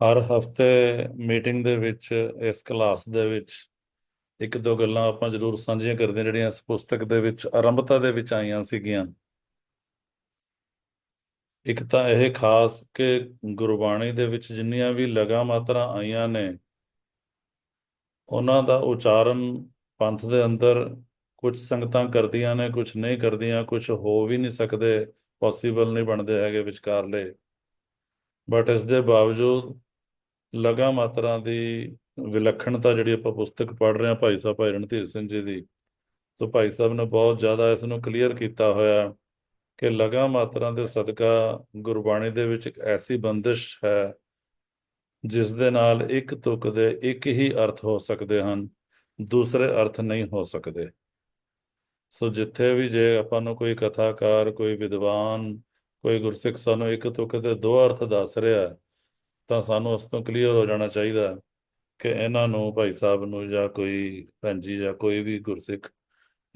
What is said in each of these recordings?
ਹਰ ਹਫ਼ਤੇ ਮੀਟਿੰਗ ਦੇ ਵਿੱਚ, ਇਸ ਕਲਾਸ ਦੇ ਵਿੱਚ ਇੱਕ ਦੋ ਗੱਲਾਂ ਆਪਾਂ ਜ਼ਰੂਰ ਸਾਂਝੀਆਂ ਕਰਦੇ ਹਾਂ, ਜਿਹੜੀਆਂ ਇਸ ਪੁਸਤਕ ਦੇ ਵਿੱਚ ਆਰੰਭਤਾ ਦੇ ਵਿੱਚ ਆਈਆਂ ਸੀਗੀਆਂ। ਇੱਕ ਤਾਂ ਇਹ ਖਾਸ ਕਿ ਗੁਰਬਾਣੀ ਦੇ ਵਿੱਚ ਜਿੰਨੀਆਂ ਵੀ ਲਗਾ ਮਾਤਰਾ ਆਈਆਂ ਨੇ, ਉਹਨਾਂ ਦਾ ਉਚਾਰਨ ਪੰਥ ਦੇ ਅੰਦਰ ਕੁਝ ਸੰਗਤਾਂ ਕਰਦੀਆਂ ਨੇ, ਕੁਝ ਨਹੀਂ ਕਰਦੀਆਂ, ਕੁਝ ਹੋ ਵੀ ਨਹੀਂ ਸਕਦੇ, ਪੋਸੀਬਲ ਨਹੀਂ ਬਣਦੇ ਹੈਗੇ ਵਿਚਕਾਰਲੇ। ਬਟ ਇਸ ਦੇ ਬਾਵਜੂਦ ਲਗਾ ਮਾਤਰਾ ਦੀ ਵਿਲੱਖਣਤਾ ਜਿਹੜੀ ਆਪਾਂ ਪੁਸਤਕ ਪੜ੍ਹ ਰਹੇ ਹਾਂ ਭਾਈ ਸਾਹਿਬ ਭਾਈ ਰਣਧੀਰ ਸਿੰਘ ਜੀ ਦੀ ਸੋ ਭਾਈ ਸਾਹਿਬ ਨੇ ਬਹੁਤ ਜ਼ਿਆਦਾ ਇਸ ਨੂੰ ਕਲੀਅਰ ਕੀਤਾ ਹੋਇਆ ਕਿ ਲਗਾ ਮਾਤਰਾ ਦੇ ਸਦਕਾ ਗੁਰਬਾਣੀ ਦੇ ਵਿੱਚ ਇੱਕ ਐਸੀ ਬੰਦਿਸ਼ ਹੈ ਜਿਸ ਦੇ ਨਾਲ ਇੱਕ ਤੁਕ ਦੇ ਇੱਕ ਹੀ ਅਰਥ ਹੋ ਸਕਦੇ ਹਨ ਦੂਸਰੇ ਅਰਥ ਨਹੀਂ ਹੋ ਸਕਦੇ। ਸੋ ਜਿੱਥੇ ਵੀ ਜੇ ਆਪਾਂ ਨੂੰ ਕੋਈ ਕਥਾਕਾਰ ਕੋਈ ਵਿਦਵਾਨ ਕੋਈ ਗੁਰਸਿੱਖ ਸਾਨੂੰ ਇੱਕ ਤੁਕ ਦੇ ਦੋ ਅਰਥ ਦੱਸ ਰਿਹਾ ਹੈ, ਤਾਂ ਸਾਨੂੰ ਉਸ ਤੋਂ ਕਲੀਅਰ ਹੋ ਜਾਣਾ ਚਾਹੀਦਾ ਕਿ ਇਹਨਾਂ ਨੂੰ ਭਾਈ ਸਾਹਿਬ ਨੂੰ ਜਾਂ ਕੋਈ ਭੈਣ ਜੀ ਜਾਂ ਕੋਈ ਵੀ ਗੁਰਸਿੱਖ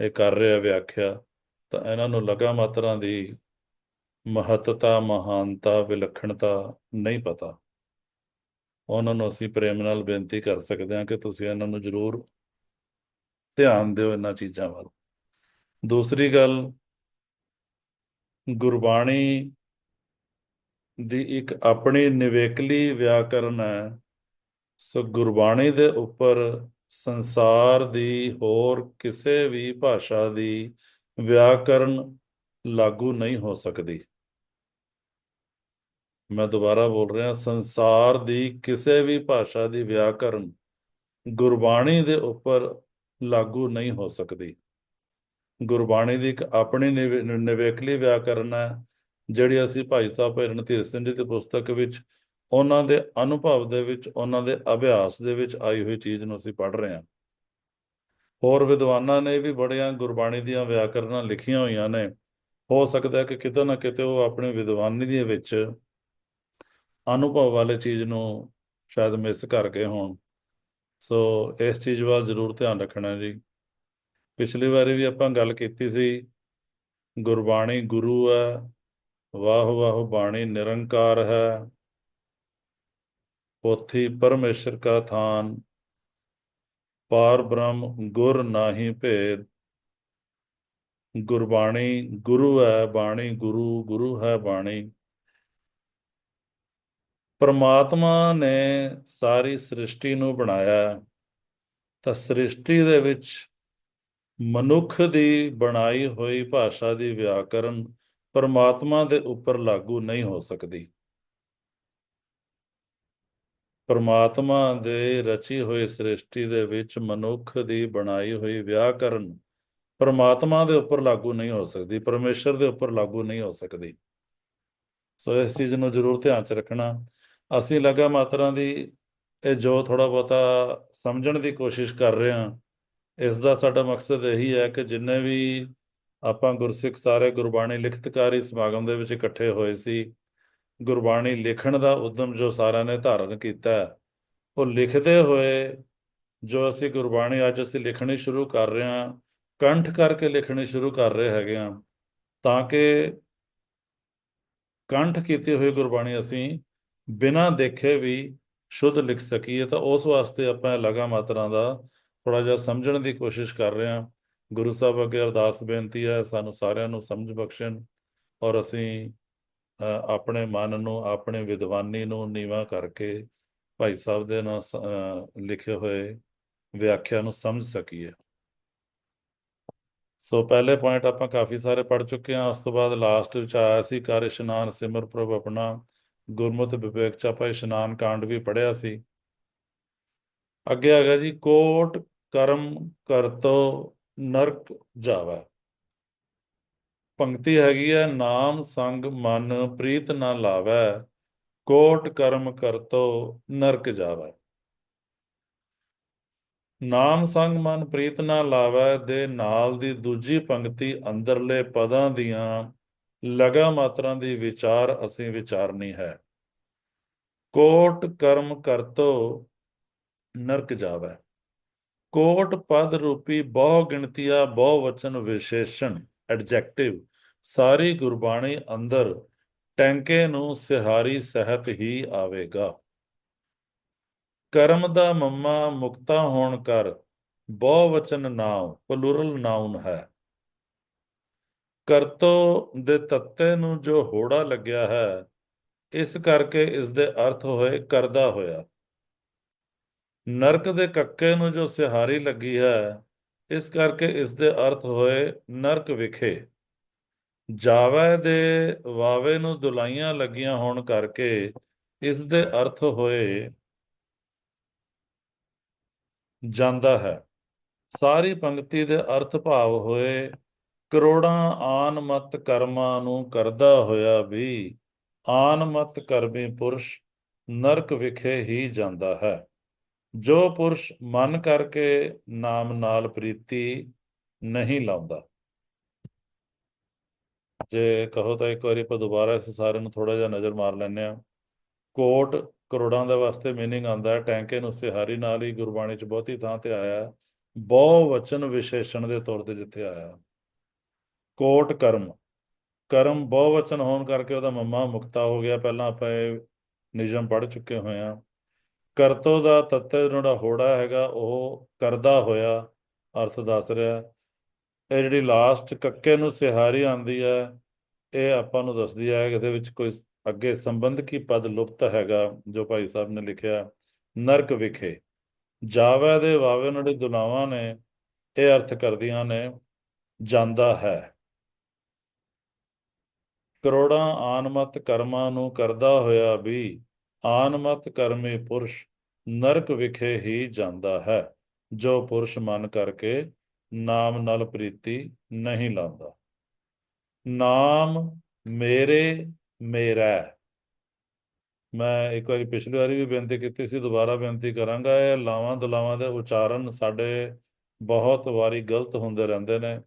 ਇਹ ਕਰ ਰਿਹਾ ਵਿਆਖਿਆ, ਤਾਂ ਇਹਨਾਂ ਨੂੰ ਲਗਾ ਮਾਤਰਾ ਦੀ ਮਹੱਤਤਾ, ਮਹਾਨਤਾ, ਵਿਲੱਖਣਤਾ ਨਹੀਂ ਪਤਾ। ਉਹਨਾਂ ਨੂੰ ਅਸੀਂ ਪ੍ਰੇਮ ਨਾਲ ਬੇਨਤੀ ਕਰ ਸਕਦੇ ਹਾਂ ਕਿ ਤੁਸੀਂ ਇਹਨਾਂ ਨੂੰ ਜ਼ਰੂਰ ਧਿਆਨ ਦਿਓ ਇਹਨਾਂ ਚੀਜ਼ਾਂ ਵੱਲ। ਦੂਸਰੀ ਗੱਲ, ਗੁਰਬਾਣੀ ਦੀ ਇੱਕ ਆਪਣੀ ਨਿਵੇਕਲੀ ਵਿਆਕਰਨ ਹੈ। ਸੋ ਗੁਰਬਾਣੀ ਦੇ ਉੱਪਰ ਸੰਸਾਰ ਦੀ ਹੋਰ ਕਿਸੇ ਵੀ ਭਾਸ਼ਾ ਦੀ ਵਿਆਕਰਨ ਲਾਗੂ ਨਹੀਂ ਹੋ ਸਕਦੀ। ਮੈਂ ਦੁਬਾਰਾ ਬੋਲ ਰਿਹਾ, ਸੰਸਾਰ ਦੀ ਕਿਸੇ ਵੀ ਭਾਸ਼ਾ ਦੀ ਵਿਆਕਰਨ ਗੁਰਬਾਣੀ ਦੇ ਉੱਪਰ ਲਾਗੂ ਨਹੀਂ ਹੋ ਸਕਦੀ। ਗੁਰਬਾਣੀ ਦੀ ਇੱਕ ਆਪਣੀ ਨਿਵੇ- ਨਿਵੇਕਲੀ ਵਿਆਕਰਨ ਹੈ। ਜਿਹੜੀ ਅਸੀਂ ਭਾਈ ਸਾਹਿਬ ਭਾਈ ਰਣਧੀਰ ਸਿੰਘ ਜੀ ਦੀ ਪੁਸਤਕ ਵਿੱਚ ਉਹਨਾਂ ਦੇ ਅਨੁਭਵ ਦੇ ਵਿੱਚ, ਉਹਨਾਂ ਦੇ ਅਭਿਆਸ ਦੇ ਵਿੱਚ ਆਈ ਹੋਈ ਚੀਜ਼ ਨੂੰ ਅਸੀਂ ਪੜ੍ਹ ਰਹੇ ਹਾਂ। ਹੋਰ ਵਿਦਵਾਨਾਂ ਨੇ ਵੀ ਬੜੀਆਂ ਗੁਰਬਾਣੀ ਦੀਆਂ ਵਿਆਕਰਨਾਂ ਲਿਖੀਆਂ ਹੋਈਆਂ ਨੇ। ਹੋ ਸਕਦਾ ਹੈ ਕਿ ਕਿਤੇ ਨਾ ਕਿਤੇ ਉਹ ਆਪਣੀ ਵਿਦਵਾਨੀ ਦੇ ਵਿੱਚ ਅਨੁਭਵ ਵਾਲੇ ਚੀਜ਼ ਨੂੰ ਸ਼ਾਇਦ ਮਿਸ ਕਰ ਗਏ ਹੋਣ। ਸੋ ਇਸ ਚੀਜ਼ ਵੱਲ ਜ਼ਰੂਰ ਧਿਆਨ ਰੱਖਣਾ ਜੀ। ਪਿਛਲੀ ਵਾਰੀ ਵੀ ਆਪਾਂ ਗੱਲ ਕੀਤੀ ਸੀ, ਗੁਰਬਾਣੀ ਗੁਰੂ ਹੈ ਵਾਹ ਵਾਹ ਬਾਣੀ ਨਿਰੰਕਾਰ ਹੈ। ਪੋਥੀ ਪਰਮੇਸ਼ਰ ਕਾ ਥਾਨ, ਪਾਰ ਬ੍ਰਹਮ ਗੁਰ ਨਾਹੀ ਭੇਦ। ਗੁਰਬਾਣੀ ਗੁਰੂ ਹੈ, ਬਾਣੀ ਗੁਰੂ ਗੁਰੂ ਹੈ ਬਾਣੀ। ਪਰਮਾਤਮਾ ਨੇ ਸਾਰੀ ਸ੍ਰਿਸ਼ਟੀ ਨੂੰ ਬਣਾਇਆ ਤਾਂ ਸ੍ਰਿਸ਼ਟੀ ਦੇ ਵਿੱਚ ਮਨੁੱਖ ਦੀ ਬਣਾਈ ਹੋਈ ਭਾਸ਼ਾ ਦੀ ਵਿਆਕਰਨ ਪਰਮਾਤਮਾ ਦੇ ਉੱਪਰ ਲਾਗੂ ਨਹੀਂ ਹੋ ਸਕਦੀ। ਪਰਮਾਤਮਾ ਦੇ ਰਚੀ ਹੋਈ ਸ੍ਰਿਸ਼ਟੀ ਦੇ ਵਿੱਚ ਮਨੁੱਖ ਦੀ ਬਣਾਈ ਹੋਈ ਵਿਆਕਰਨ ਪਰਮਾਤਮਾ ਦੇ ਉੱਪਰ ਲਾਗੂ ਨਹੀਂ ਹੋ ਸਕਦੀ, ਪਰਮੇਸ਼ਰ ਦੇ ਉੱਪਰ ਲਾਗੂ ਨਹੀਂ ਹੋ ਸਕਦੀ। ਸੋ ਇਸ ਚੀਜ਼ ਨੂੰ ਜ਼ਰੂਰ ਧਿਆਨ 'ਚ ਰੱਖਣਾ। ਅਸੀਂ ਲਗਾ ਮਾਤਰਾ ਦੀ ਇਹ ਜੋ ਥੋੜਾ ਬਹੁਤਾ ਸਮਝਣ ਦੀ ਕੋਸ਼ਿਸ਼ ਕਰ ਰਹੇ ਹਾਂ, ਇਸ ਦਾ ਸਾਡਾ ਮਕਸਦ ਇਹੀ ਹੈ ਕਿ ਜਿੰਨੇ ਵੀ ਆਪਾਂ ਗੁਰਸਿੱਖ ਸਾਰੇ ਗੁਰਬਾਣੀ ਲਿਖਤਕਾਰੀ ਸਮਾਗਮ ਦੇ ਵਿੱਚ ਇਕੱਠੇ ਹੋਏ ਸੀ। ਗੁਰਬਾਣੀ ਲਿਖਣ ਦਾ ਉਦਮ ਜੋ ਸਾਰਿਆਂ ਨੇ ਧਾਰਨ ਕੀਤਾ ਉਹ ਲਿਖਦੇ ਹੋਏ ਜੋ ਅਸੀਂ ਗੁਰਬਾਣੀ ਅੱਜ ਅਸੀਂ ਲਿਖਣੀ ਸ਼ੁਰੂ ਕਰ ਰਹੇ ਹਾਂ, ਕੰਠ ਕਰਕੇ ਲਿਖਣੀ ਸ਼ੁਰੂ ਕਰ ਰਹੇ ਹੈਗੇ ਹਾਂ, ਤਾਂ ਕਿ ਕੰਠ ਕੀਤੀ ਹੋਈ ਗੁਰਬਾਣੀ ਅਸੀਂ ਬਿਨਾਂ ਦੇਖੇ ਵੀ ਸ਼ੁੱਧ ਲਿਖ ਸਕੀਏ, ਤਾਂ ਉਸ ਵਾਸਤੇ ਆਪਾਂ ਇਹ ਲਗਾ ਮਾਤਰਾ ਦਾ ਥੋੜਾ ਜਿਹਾ ਸਮਝਣ ਦੀ ਕੋਸ਼ਿਸ਼ ਕਰ ਰਹੇ ਹਾਂ। ਗੁਰੂ ਸਾਹਿਬ ਅੱਗੇ ਅਰਦਾਸ ਬੇਨਤੀ ਹੈ ਸਾਨੂੰ ਸਾਰਿਆਂ ਨੂੰ ਸਮਝ ਬਖਸ਼ਣ ਔਰ ਅਸੀਂ ਅ, ਆਪਣੇ ਮਨ ਨੂੰ ਆਪਣੇ ਵਿਦਵਾਨੀ ਨੂੰ ਨੀਵਾ ਕਰਕੇ ਭਾਈ ਸਾਹਿਬ ਦੇ ਨਾਲ ਲਿਖੇ ਹੋਏ ਵਿਆਖਿਆ ਨੂੰ ਸਮਝ ਸਕੀਏ। ਸੋ ਪਹਿਲੇ ਪੁਆਇੰਟ ਆਪਾਂ ਕਾਫੀ ਸਾਰੇ ਪੜ ਚੁੱਕੇ ਹਾਂ ਉਸ ਤੋਂ ਬਾਅਦ ਲਾਸਟ ਵਿੱਚ ਆਇਆ ਸੀ ਕਰ ਇਸ਼ਨਾਨ ਸਿਮਰ ਪ੍ਰਭ ਆਪਣਾ ਗੁਰਮਤਿ ਵਿਵੇਕ ਚ ਆਪਾਂ ਇਸ਼ਨਾਨ ਕਾਂਡ ਵੀ ਪੜਿਆ ਸੀ। ਅੱਗੇ ਆ ਗਿਆ ਜੀ ਕੋਟ ਕਰਮ ਕਰਤੋ ਨਰਕ ਜਾਵੈ। ਪੰਕਤੀ ਹੈਗੀ ਹੈ, ਨਾਮ, ਸੰਗ, ਮਨ, ਪ੍ਰੀਤ ਨਾ ਲਾਵੈ, ਕੋਟ ਕਰਮ ਕਰਤੋ, ਨਰਕ ਜਾਵੈ। ਨਾਮ, ਸੰਗ, ਮਨ, ਪ੍ਰੀਤ ਨਾ ਲਾਵੈ ਦੇ ਨਾਲ ਦੀ ਦੂਜੀ ਪੰਕਤੀ ਅੰਦਰਲੇ ਪਦਾਂ ਦੀਆਂ ਲਗਾ ਮਾਤਰਾਂ ਦੀ ਵਿਚਾਰ ਅਸੀਂ ਵਿਚਾਰਨੀ ਹੈ। ਕੋਟ ਕਰਮ ਕਰਤੋ, ਨਰਕ ਜਾਵੈ। ਕੋਟ ਪਦ ਰੂਪੀ ਬਹੁ ਗਿਣਤੀਆ, ਬਹੁ ਵਚਨ ਵਿਸ਼ੇਸ਼ਣ ਐਡਜੈਕਟਿਵ ਸਾਰੀ ਗੁਰਬਾਣੀ ਅੰਦਰ ਟੈਂਕੇ ਨੂੰ ਸਿਹਾਰੀ ਸਹਿਤ ਹੀ ਆਵੇਗਾ। ਕਰਮ ਦਾ ਮੰਮਾ ਮੁਕਤਾ ਹੋਣ ਕਰ, ਬਹੁ ਵਚਨ ਨਾਮ ਪਲੂਰਲ ਨਾਉਨ ਹੈ। ਕਰਤੋ ਦੇ ਤੱਤੇ ਨੂੰ ਜੋ ਹੋੜਾ ਲੱਗਿਆ ਹੈ, ਇਸ ਕਰਕੇ ਇਸ ਦੇ ਅਰਥ ਹੋਏ ਕਰਦਾ ਹੋਇਆ। ਨਰਕ ਦੇ ਕੱਕੇ ਨੂੰ ਜੋ ਸਿਹਾਰੀ ਲੱਗੀ ਹੈ, ਇਸ ਕਰਕੇ ਇਸ ਦੇ ਅਰਥ ਹੋਏ ਨਰਕ ਵਿਖੇ। ਜਾਵੇ ਦੇ ਵਾਵੇ ਨੂੰ ਦੁਲਾਈਆਂ ਲੱਗੀਆਂ ਹੋਣ ਕਰਕੇ ਇਸ ਦੇ ਅਰਥ ਹੋਏ ਜਾਂਦਾ ਹੈ। ਸਾਰੀ ਪੰਕਤੀ ਦੇ ਅਰਥ ਭਾਵ ਹੋਏ ਕਰੋੜਾਂ ਆਨ ਮਤ ਕਰਮਾਂ ਨੂੰ ਕਰਦਾ ਹੋਇਆ ਵੀ ਆਨ ਮਤ ਕਰਮੀ ਪੁਰਸ਼ ਨਰਕ ਵਿਖੇ ਹੀ ਜਾਂਦਾ ਹੈ। ਜੋ ਪੁਰਸ਼ ਮਨ ਕਰਕੇ ਨਾਮ ਨਾਲ ਪ੍ਰੀਤੀ ਨਹੀਂ ਲਾਉਂਦਾ ਜੇ ਕਹੋ ਤਾਂ ਇੱਕ ਵਾਰੀ ਆਪਾਂ ਦੁਬਾਰਾ ਇਸ ਸਾਰੇ ਨੂੰ ਥੋੜਾ ਜਿਹਾ ਨਜ਼ਰ ਮਾਰ ਲੈਂਦੇ ਆ ਕੋਟ ਕਰੋੜਾਂ ਦੇ ਵਾਸਤੇ मीनिंग ਆਂਦਾ ਹੈ ਟੈਂਕੇ ਨੂੰ ਸਿਹਾਰੀ ਨਾਲ ਹੀ ਗੁਰਬਾਣੀ ਚ ਬਹੁਤੀ ਥਾਂ ਤੇ ਆਇਆ ਹੈ। ਬਹੁ ਵਚਨ ਵਿਸ਼ੇਸ਼ਣ ਦੇ ਤੌਰ ਤੇ ਜਿੱਥੇ ਆਇਆ ਕੋਟ ਕਰਮ ਕਰਮ ਬਹੁ ਵਚਨ ਹੋਣ ਕਰਕੇ ਉਹਦਾ ਮੰਮਾ ਮੁਕਤਾ ਹੋ ਗਿਆ ਪਹਿਲਾਂ ਆਪਾਂ ਇਹ ਨਿਯਮ ਪੜ੍ਹ ਚੁੱਕੇ ਹੋਏ ਆ ਕਰਤੋ ਦਾ ਤੱਤੇ ਜਿਹੜਾ ਹੋੜਾ ਹੈਗਾ, ਉਹ ਕਰਦਾ ਹੋਇਆ ਅਰਥ ਦੱਸ ਰਿਹਾ ਇਹ ਜਿਹੜੀ ਲਾਸਟ ਕੱਕੇ ਨੂੰ ਸਿਹਾਰੀ ਆਂਦੀ ਹੈ, ਇਹ ਆਪਾਂ ਨੂੰ ਦੱਸਦੀ ਹੈ ਕਿ ਇਹਦੇ ਵਿੱਚ ਕੋਈ ਅੱਗੇ ਸੰਬੰਧਕੀ ਪਦ ਲੁਪਤ ਹੈਗਾ, ਜੋ ਭਾਈ ਸਾਹਿਬ ਨੇ ਲਿਖਿਆ, ਨਰਕ ਵਿਖੇ। ਜਾਵੇ ਦੇ ਵਾਵੇ ਨੜੇ ਦੁਲਾਵਾਂ ਨੇ, ਇਹ ਅਰਥ ਕਰਦੀਆਂ ਨੇ, ਜਾਂਦਾ ਹੈ। ਕਰੋੜਾਂ ਆਨਮਤ ਕਰਮਾਂ ਨੂੰ ਕਰਦਾ ਹੋਇਆ ਵੀ ਆਨਮਤ ਕਰਮੀ ਪੁਰਸ਼, ਨਰਕ ਵਿਖੇ ਹੀ ਜਾਂਦਾ ਹੈ, ਜੋ ਪੁਰਸ਼ ਮਨ ਕਰਕੇ ਨਾਮ ਨਾਲ ਪ੍ਰੀਤੀ ਨਹੀਂ ਲਾਉਂਦਾ। ਨਾਮ ਮੇਰੇ ਮੇਰਾ ਮੈਂ ਇੱਕ ਵਾਰੀ ਪਿਛਲੀ ਵਾਰੀ ਵੀ ਬੇਨਤੀ ਕੀਤੀ ਸੀ, ਦੁਬਾਰਾ ਬੇਨਤੀ ਕਰਾਂਗਾ, ਇਹ ਲਾਵਾਂ ਦੁਲਾਵਾਂ ਦੇ ਉਚਾਰਨ ਸਾਡੇ ਬਹੁਤ ਵਾਰੀ ਗਲਤ ਹੁੰਦੇ ਰਹਿੰਦੇ ਨੇ।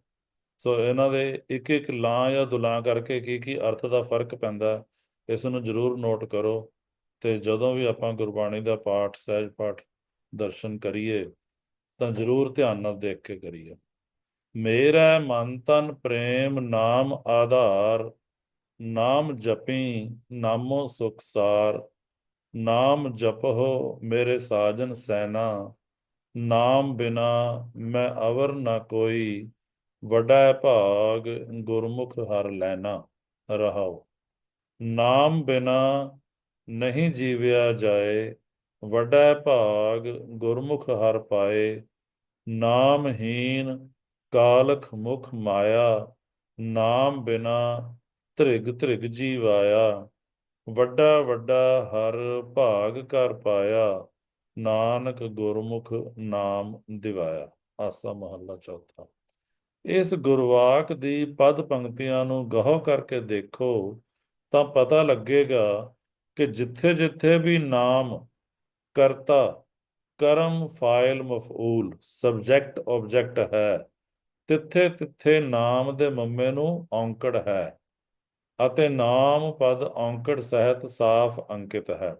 ਸੋ ਇਹਨਾਂ ਦੇ ਇੱਕ ਇੱਕ ਲਾਂ ਜਾਂ ਦੁਲਾਂ ਕਰਕੇ ਕੀ ਕੀ ਅਰਥ ਦਾ ਫ਼ਰਕ ਪੈਂਦਾ, ਇਸ ਨੂੰ ਜ਼ਰੂਰ ਨੋਟ ਕਰੋ। ਤੇ ਜਦੋਂ ਵੀ ਆਪਾਂ ਗੁਰਬਾਣੀ ਦਾ ਪਾਠ, ਸਹਿਜ ਪਾਠ ਦਰਸ਼ਨ ਕਰੀਏ, ਤਾਂ ਜ਼ਰੂਰ ਧਿਆਨ ਨਾਲ ਦੇਖ ਕੇ ਕਰੀਏ। ਮੇਰਾ ਮਨ ਤਨ ਪ੍ਰੇਮ ਨਾਮ ਆਧਾਰ, ਨਾਮ ਜਪੀ ਨਾਮੋ ਸੁਖ ਸਾਰ, ਨਾਮ ਜਪਹੁ ਮੇਰੇ ਸਾਜਨ ਸੈਨਾ, ਨਾਮ ਬਿਨਾ ਮੈਂ ਅਵਰ ਨਾ ਕੋਈ, ਵੱਡਾ ਭਾਗ ਗੁਰਮੁਖ ਹਰ ਲੈਣਾ ਰਹਾਉ। ਨਾਮ ਬਿਨਾ ਨਹੀਂ ਜੀਵਿਆ ਜਾਏ, ਵੱਡਾ ਭਾਗ ਗੁਰਮੁਖ ਹਰ ਪਾਏ। ਨਾਮਹੀਨ ਕਾਲਖ ਮੁਖ ਮਾਇਆ, ਨਾਮ ਬਿਨਾ ਧ੍ਰਿਗ ਧ੍ਰਿਗ ਜੀਵਾਇਆ। ਵੱਡਾ ਵੱਡਾ ਹਰ ਭਾਗ ਕਰ ਪਾਇਆ, ਨਾਨਕ ਗੁਰਮੁਖ ਨਾਮ ਦਿਵਾਇਆ। ਆਸਾ ਮਹੱਲਾ ਚੌਥਾ। ਇਸ ਗੁਰਵਾਕ ਦੀ ਪਦ ਪੰਕਤੀਆਂ ਨੂੰ ਗਹੁ ਕਰਕੇ ਦੇਖੋ, ਤਾਂ ਪਤਾ ਲੱਗੇਗਾ ਕਿ ਜਿੱਥੇ ਜਿੱਥੇ ਵੀ ਨਾਮ ਕਰਤਾ, ਕਰਮ ਫਾਇਲ ਮਫਊਲ ਸਬਜੈਕਟ ਆਬਜੈਕਟ ਹੈ, ਤਿੱਥੇ ਤਿੱਥੇ ਨਾਮ ਦੇ ਮੰਮੇ ਨੂੰ ਔਂਕੜ ਹੈ ਅਤੇ ਨਾਮ ਪਦ ਔਂਕੜ ਸਹਿਤ ਸਾਫ਼ ਅੰਕਿਤ ਹੈ।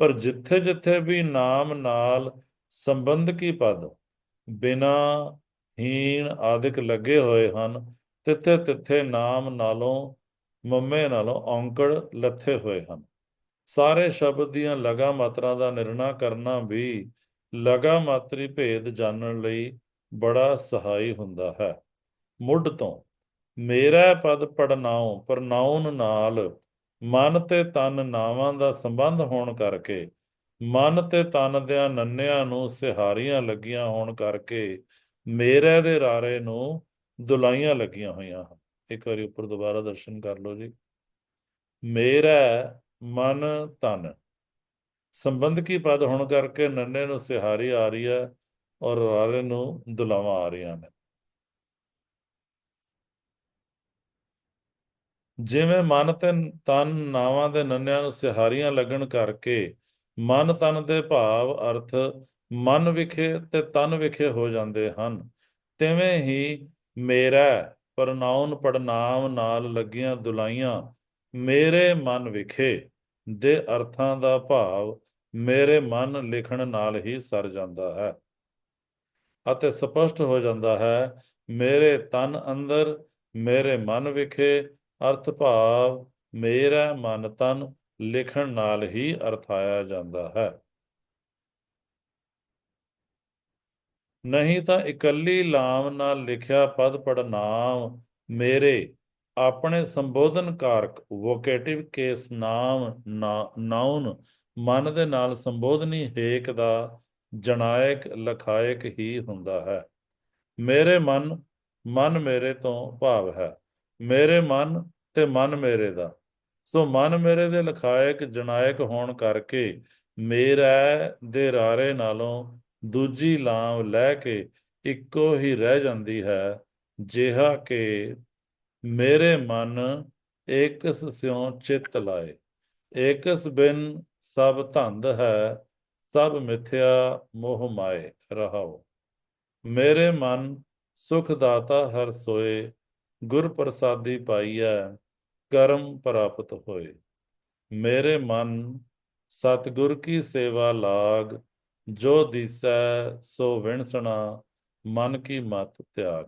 ਪਰ ਜਿੱਥੇ ਜਿੱਥੇ ਵੀ ਨਾਮ ਨਾਲ ਸੰਬੰਧਕੀ ਪਦ ਬਿਨਾ ਹੀਣ ਆਦਿਕ ਲੱਗੇ ਹੋਏ ਹਨ, ਤਿੱਥੇ ਤਿੱਥੇ ਨਾਮ ਨਾਲੋਂ ਮੰਮੇ ਨਾਲੋਂ ਔਂਕੜ ਲੱਥੇ ਹੋਏ ਹਨ। ਸਾਰੇ ਸ਼ਬਦ ਦੀਆਂ ਲਗਾ ਮਾਤਰਾ ਦਾ ਨਿਰਣਾ ਕਰਨਾ ਵੀ ਲਗਾ ਮਾਤਰੀ ਭੇਦ ਜਾਣਨ ਲਈ ਬੜਾ ਸਹਾਈ ਹੁੰਦਾ ਹੈ। ਮੁੱਢ ਤੋਂ, ਮੇਰਾ ਪਦ ਪੜਨਾਉ ਪ੍ਰਨਾਉਨ ਨਾਲ ਮਨ ਤੇ ਤਨ ਨਾਵਾਂ ਦਾ ਸੰਬੰਧ ਹੋਣ ਕਰਕੇ, ਮਨ ਤੇ ਤਨ ਦਿਆਂ ਨੰਨਿਆਂ ਨੂੰ ਸਿਹਾਰੀਆਂ ਲੱਗੀਆਂ ਹੋਣ ਕਰਕੇ ਮੇਰੇ ਦੇ ਰਾਰੇ ਨੂੰ ਦੁਲਾਈਆਂ ਲੱਗੀਆਂ ਹੋਈਆਂ ਹਨ। ਇੱਕ ਵਾਰੀ ਉੱਪਰ ਦੁਬਾਰਾ ਦਰਸ਼ਨ ਕਰ ਲਓ ਜੀ। ਮੇਰਾ ਮਨ, ਤਨ। ਸੰਬੰਧਕੀ ਪਦ ਹੋਣ ਕਰਕੇ ਨੰਨੇ ਨੂੰ ਸਿਹਾਰੀ ਆ ਰਹੀ ਹੈ ਔਰ ਰਾਰੇ ਨੂੰ ਦੁਲਾਵਾਂ ਆ ਰਹੀਆਂ ਨੇ। ਜਿਵੇਂ ਮਨ ਤੇ ਤਨ ਨਾਵਾਂ ਦੇ ਨੰਨਿਆਂ ਨੂੰ ਸਿਹਾਰੀਆਂ ਲੱਗਣ ਕਰਕੇ ਮਨ, ਤਨ ਦੇ ਭਾਵ ਅਰਥ ਮਨ ਵਿਖੇ ਤੇ ਤਨ ਵਿਖੇ ਹੋ ਜਾਂਦੇ ਹਨ, ਤਿਵੇਂ ਹੀ ਮੇਰਾ ਪਰਨਾਉਨ ਪੜਨਾਮ ਨਾਲ ਲੱਗੀਆਂ ਦੁਲਾਈਆਂ ਮੇਰੇ ਮਨ ਵਿਖੇ ਦੇ ਅਰਥਾਂ ਦਾ ਭਾਵ ਮੇਰੇ ਮਨ ਲਿਖਣ ਨਾਲ ਹੀ ਸਰ ਜਾਂਦਾ ਹੈ ਅਤੇ ਸਪਸ਼ਟ ਹੋ ਜਾਂਦਾ ਹੈ, ਮੇਰੇ ਤਨ ਅੰਦਰ ਮੇਰੇ ਮਨ ਵਿਖੇ ਅਰਥ ਭਾਵ ਮੇਰਾ ਮਨ ਤਨ ਲਿਖਣ ਨਾਲ ਹੀ ਅਰਥਾਇਆ ਜਾਂਦਾ ਹੈ। ਨਹੀਂ ਤਾਂ ਇਕੱਲੀ ਲਾਮ ਨਾਲ ਲਿਖਿਆ ਪਦ ਪੜਨਾਮ ਮੇਰੇ ਆਪਣੇ ਸੰਬੋਧਨ ਕਾਰਕ ਵੋਕੇਟਿਵ ਕੇਸ ਨਾਮ ਨਾਉਨ ਮਨ ਦੇ ਨਾਲ ਸੰਬੋਧਨੀ ਹੇਕ ਦਾ ਜਨਾਇਕ ਲਖਾਇਕ ਹੀ ਹੁੰਦਾ ਹੈ। ਮੇਰੇ ਮਨ ਮਨ ਮੇਰੇ ਤੋਂ ਭਾਵ ਹੈ। ਮੇਰੇ ਮਨ ਤੇ ਮਨ ਮੇਰੇ ਦਾ। ਸੋ ਮਨ ਮੇਰੇ ਦੇ ਲਖਾਇਕ ਜਨਾਇਕ ਹੋਣ ਕਰਕੇ ਮੇਰਾ ਦੇ ਰਾਰੇ ਨਾਲੋਂ ਦੂਜੀ ਲਾਮ ਲੈ ਕੇ ਇੱਕੋ ਹੀ ਰਹਿ ਜਾਂਦੀ ਹੈ, ਜਿਹਾ ਕਿ ਮੇਰੇ ਮਨ ਏਕਸ ਸਿਉ ਚਿਤ ਲਾਏ। ਏਕਸ ਬਿਨ ਸਭ ਧੰਦ ਹੈ, ਸਭ ਮਿਥਿਆ ਮੋਹ ਮਾਏ, ਰਹਾਓ। ਮੇਰੇ ਮਨ ਸੁਖ ਦਾਤਾ ਹਰ ਸੋਏ ਗੁਰ ਪ੍ਰਸਾਦੀ ਪਾਈਐ, ਕਰਮ ਪ੍ਰਾਪਤ ਹੋਏ। ਮੇਰੇ ਮਨ ਸਤਿਗੁਰ ਕੀ ਸੇਵਾ ਲਾਗ, ਜੋ ਦਿਸੈ ਸੋ ਵਿਣਸਣਾ, ਮਨ ਕੀ ਮਤ ਤਿਆਗ।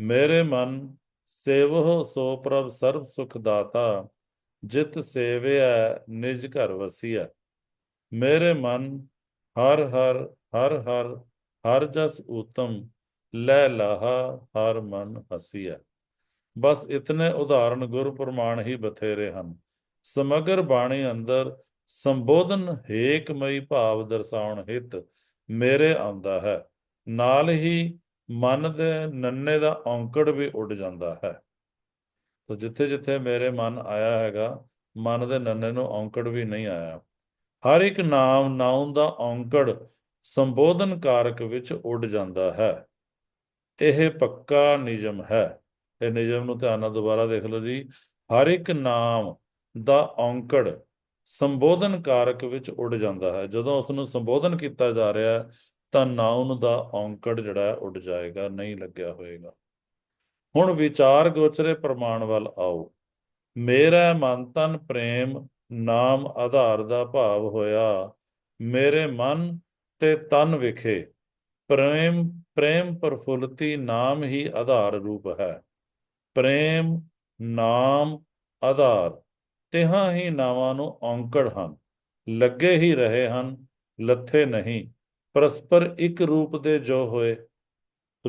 ਮੇਰੇ ਮਨ ਸੇਵਹੁ ਸੋ ਪ੍ਰਭ ਸਰਬ ਸੁਖ ਦਾਤਾ, ਜਿਤ ਸੇਵਿਆ ਨਿਜ ਘਰ ਵਸੀਆ ਮੇਰੇ ਮਨ ਹਰ ਹਰ ਹਰ ਹਰ ਹਰ ਜਸ ਉਤਮ ਲੈ ਲਾਹਾ ਹਰ ਮਨ ਹਸੀਆ ਬਸ ਇਤਨੇ ਉਦਾਹਰਣ ਗੁਰ ਪ੍ਰਮਾਣ ਹੀ ਬਥੇਰੇ ਹਨ। ਸਮਗਰ ਬਾਣੀ ਅੰਦਰ ਸੰਬੋਧਨ ਹੇਕਮਈ ਭਾਵ ਦਰਸਾਉਣ ਹਿਤ ਮੇਰੇ ਆਉਂਦਾ ਹੈ। ਨਾਲ ਹੀ ਮਨ ਦੇ ਨੰਨੇ ਦਾ ਔਂਕੜ ਵੀ ਉੱਡ ਜਾਂਦਾ ਹੈ। ਤੋ ਜਿੱਥੇ ਜਿੱਥੇ ਮੇਰੇ ਮਨ ਆਇਆ ਹੈਗਾ, ਮਨ ਦੇ ਨੰਨੇ ਨੂੰ ਔਂਕੜ ਵੀ ਨਹੀਂ ਆਇਆ। ਹਰ ਇੱਕ ਨਾਮ ਨਾਉਂ ਦਾ ਔਂਕੜ ਸੰਬੋਧਨ ਕਾਰਕ ਵਿੱਚ ਉੱਡ ਜਾਂਦਾ ਹੈ। ਇਹ ਪੱਕਾ ਨਿਯਮ ਹੈ। ਇਹ ਨਿਯਮ ਨੂੰ ਧਿਆਨ ਨਾਲ ਦੁਬਾਰਾ ਦੇਖ ਲਓ ਜੀ। ਹਰ ਇੱਕ ਨਾਮ ਦਾ ਔਂਕੜ ਸੰਬੋਧਨ ਕਾਰਕ ਵਿੱਚ ਉੱਡ ਜਾਂਦਾ ਹੈ। ਜਦੋਂ ਉਸ ਨੂੰ ਸੰਬੋਧਨ ਕੀਤਾ ਜਾ ਰਿਹਾ ਹੈ ਤਾਂ ਨਾਉਨ ਦਾ ਔਂਕੜ ਜਿਹੜਾ ਉੱਡ ਜਾਏਗਾ, ਨਹੀਂ ਲੱਗਿਆ ਹੋਏਗਾ। ਹੁਣ ਵਿਚਾਰ ਗੋਚਰੇ ਪ੍ਰਮਾਣ ਵੱਲ ਆਓ। ਮੇਰਾ ਮਨ ਤਨ ਪ੍ਰੇਮ ਨਾਮ ਆਧਾਰ ਦਾ ਭਾਵ ਹੋਇਆ। ਮੇਰੇ ਮਨ ਤੇ ਤਨ ਵਿਖੇ ਪ੍ਰੇਮ ਪ੍ਰੇਮ ਪ੍ਰਫੁੱਲਤੀ ਨਾਮ ਹੀ ਆਧਾਰ ਰੂਪ ਹੈ। ਪ੍ਰੇਮ, ਨਾਮ, ਆਧਾਰ ਤਿਹਾਂ ਹੀ ਨਾਵਾਂ ਨੂੰ ਔਂਕੜ ਹਨ। ਲੱਗੇ ਹੀ ਰਹੇ ਹਨ, ਲੱਥੇ ਨਹੀਂ। ਪਰਸਪਰ ਇੱਕ ਰੂਪ ਦੇ ਜੋ ਹੋਏ,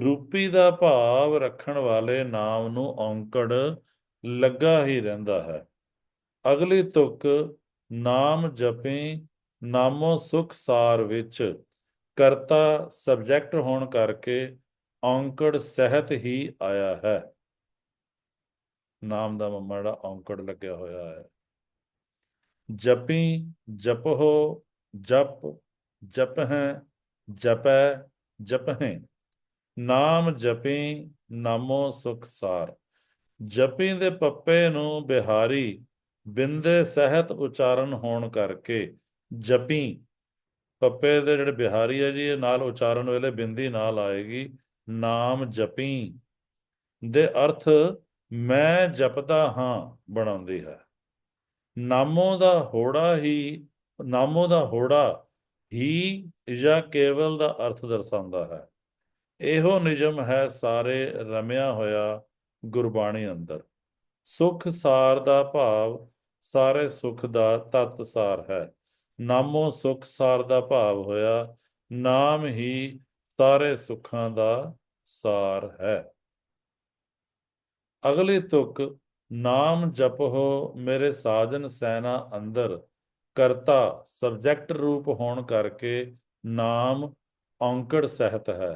ਰੂਪੀ ਦਾ ਭਾਵ ਰੱਖਣ ਵਾਲੇ ਨਾਮ ਨੂੰ ਔਂਕੜ ਲੱਗਾ ਹੀ ਰਹਿੰਦਾ ਹੈ। ਅਗਲੀ ਤੁਕ, ਨਾਮ ਜਪੀ, ਨਾਮੋ ਸੁਖ ਸਾਰ ਵਿੱਚ ਕਰਤਾ ਸਬਜੈਕਟ ਹੋਣ ਕਰਕੇ ਔਂਕੜ ਸਹਿਤ ਹੀ ਆਇਆ ਹੈ। ਨਾਮ ਦਾ ਮਮੜਾ ਔਂਕੜ ਲੱਗਿਆ ਹੋਇਆ ਹੈ। ਜਪੀ, ਜਪੋ, ਜਪ ਜਪ ਹੈ ਜਪੈ ਜਪਹਿ, ਨਾਮ ਜਪੀ ਨਾਮੋ ਸੁਖ ਸਾਰ। ਜਪੀ ਦੇ ਪੱਪੇ ਨੂੰ ਬਿਹਾਰੀ, ਬਿੰਦੇ ਸਹਿਤ ਉਚਾਰਨ ਹੋਣ ਕਰਕੇ ਜਪੀ। ਪੱਪੇ ਦੇ ਜਿਹੜੇ ਬਿਹਾਰੀ ਹੈ ਜੀ, ਇਹ ਨਾਲ ਉਚਾਰਨ ਵੇਲੇ ਬਿੰਦੀ ਨਾਲ ਆਏਗੀ, ਨਾਮ ਜਪੀ। ਦੇ ਅਰਥ, ਮੈਂ ਜਪਦਾ ਹਾਂ ਬਣਾਉਂਦੀ ਹੈ। ਨਾਮੋ ਦਾ ਹੋੜਾ ਹੀ, ਨਾਮੋ ਦਾ ਹੋੜਾ ਹੀ ਜਾਂ ਕੇਵਲ ਦਾ ਅਰਥ ਦਰਸਾਉਂਦਾ ਹੈ। ਇਹੋ ਨਿਯਮ ਹੈ ਸਾਰੇ ਰਮਿਆ ਹੋਇਆ ਗੁਰਬਾਣੀ ਅੰਦਰ। ਸੁਖ ਸਾਰ ਦਾ ਭਾਵ ਸਾਰੇ ਸੁਖ ਦਾ ਤਤ ਸਾਰ ਹੈ। ਨਾਮੋ ਸੁਖ ਸਾਰ ਦਾ ਭਾਵ ਹੋਇਆ, ਨਾਮ ਹੀ ਸਾਰੇ ਸੁੱਖਾਂ ਦਾ ਸਾਰ ਹੈ। ਅਗਲੀ ਤੁਕ, ਨਾਮ ਜਪੋ ਮੇਰੇ ਸਾਜਨ ਸੈਨਾ ਅੰਦਰ। ਕਰਤਾ ਸਬਜੈਕਟ ਰੂਪ ਹੋਣ ਕਰਕੇ ਨਾਮ ਔਂਕੜ ਸਹਿਤ ਹੈ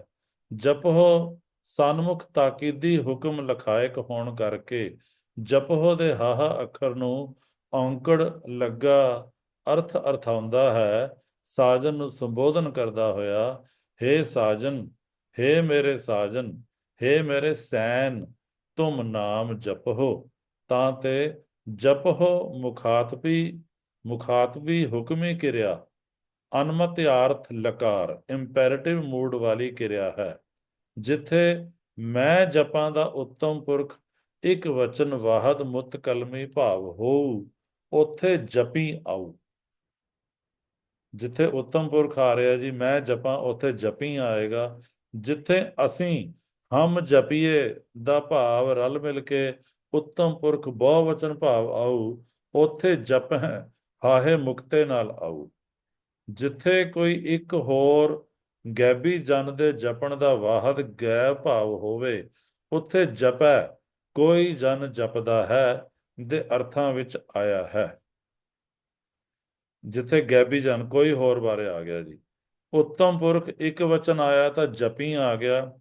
ਜਪੋ ਸਨਮੁਖ ਤਾਕੀਦੀ ਹੁਕਮ ਲਖਾਇਕ ਹੋਣ ਕਰਕੇ ਜਪੋ ਦੇ ਹਾਹਾ ਅੱਖਰ ਨੂੰ ਔਂਕੜ ਲੱਗਾ ਅਰਥ ਅਰਥਾਉਂਦਾ ਹੈ ਸਾਜਨ ਨੂੰ ਸੰਬੋਧਨ ਕਰਦਾ ਹੋਇਆ हे ਸਾਜਨ हे ਮੇਰੇ ਸਾਜਨ हे ਮੇਰੇ ਸੈਨ ਤੁਮ ਨਾਮ ਜਪੋ ਤਾਂ ਤੇ ਜਪੋ ਮੁਖਾਤਪੀ ਮੁਖਾਤਬੀ ਹੁਕਮੀ ਕਿਰਿਆ ਅਨਮਤਿਆਰਥ ਲਕਾਰ ਇੰਪੈਰੇਟਿਵ ਮੂਡ ਵਾਲੀ ਕਿਰਿਆ ਹੈ, ਜਿੱਥੇ ਮੈਂ ਜਪਾਂ ਦਾ ਉੱਤਮ ਪੁਰਖ, ਇੱਕ ਵਚਨ ਵਾਹਦ ਮੁਤਕਲਮੀ ਭਾਵ ਹੋਊ, ਉਥੇ ਜਪੀ ਆਉ ਜਿੱਥੇ ਉੱਤਮ ਪੁਰਖ ਆ ਰਿਹਾ ਜੀ, ਮੈਂ ਜਪਾਂ, ਉਥੇ ਜਪੀ ਆਏਗਾ। ਜਿੱਥੇ ਅਸੀਂ ਹਮ ਜਪੀਏ ਦਾ ਭਾਵ ਰਲ ਮਿਲ ਕੇ ਉੱਤਮ ਪੁਰਖ ਬਹੁਵਚਨ ਭਾਵ ਆਉ ਉਥੇ ਜਪ ਹੈ, ਹਾਹੇ ਮੁਕਤੇ ਨਾਲ ਆਉ ਜਿੱਥੇ ਕੋਈ ਇੱਕ ਹੋਰ ਗੈਬੀ ਜਨ ਦੇ ਜਪਣ ਦਾ ਵਾਹਦ ਗੈ ਭਾਵ ਹੋਵੇ, ਉੱਥੇ ਜਪੈ, ਕੋਈ ਜਨ ਜਪਦਾ ਹੈ ਦੇ ਅਰਥਾਂ ਵਿੱਚ ਆਇਆ ਹੈ। ਜਿੱਥੇ ਗੈਬੀ ਜਨ ਕੋਈ ਹੋਰ ਬਾਰੇ ਆ ਗਿਆ ਜੀ। ਉੱਤਮ ਪੁਰਖ ਇੱਕ ਵਚਨ ਆਇਆ ਤਾਂ ਜਪੀ ਆ ਗਿਆ।